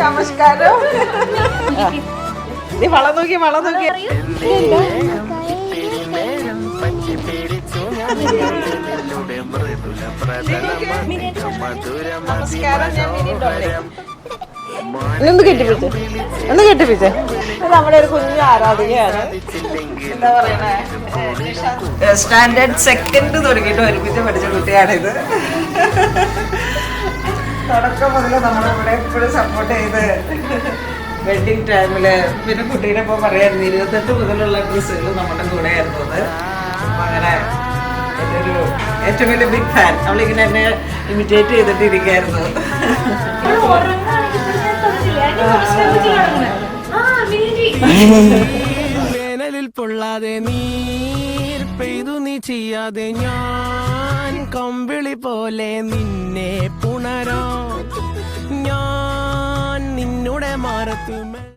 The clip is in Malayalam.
നമസ്കാരം. നീ വള നോക്കി വള നോക്കി. നമസ്കാരം ഞാൻ മിനി ഡോളി. ഒന്ന് കെട്ടിപ്പിച്ചേ ഒന്ന് കെട്ടിപ്പിച്ചേ നമ്മുടെ ഒരു കുഞ്ഞു ആരാധികയാണ്. എന്താ പറയണേ? സ്റ്റാൻഡേർഡ് സെക്കൻഡ് തുടങ്ങിയിട്ട് ഒരുമിച്ച് പഠിച്ച കുട്ടിയാണിത്. തുടക്കം മുതൽ നമ്മളിവിടെ എപ്പോഴും സപ്പോർട്ട് ചെയ്ത് വെഡിങ് ടൈമിൽ പിന്നെ കുട്ടീനെ ഇപ്പോൾ പറയായിരുന്നു ഇരുപത്തെട്ട് മുതലുള്ള ഡ്രസ്സുകൾ നമ്മുടെ കൂടെ ആയിരുന്നു അത്. അപ്പൊ അങ്ങനെ എന്റെ ഒരു ഏറ്റവും വലിയ ബിഗ് ഫാൻ അവളിങ്ങനെ എന്നെ ഇമിറ്റേറ്റ് ചെയ്തിട്ടിരിക്കായിരുന്നു വേനലിൽ പൊള്ളാതെ നീർ പെയ്തു നീ ചെയ്യാതെ ഞാൻ കമ്പിളി പോലെ നിന്നെ പുണരാ. ഞാൻ നിന്നുടെ മാറത്തുമേ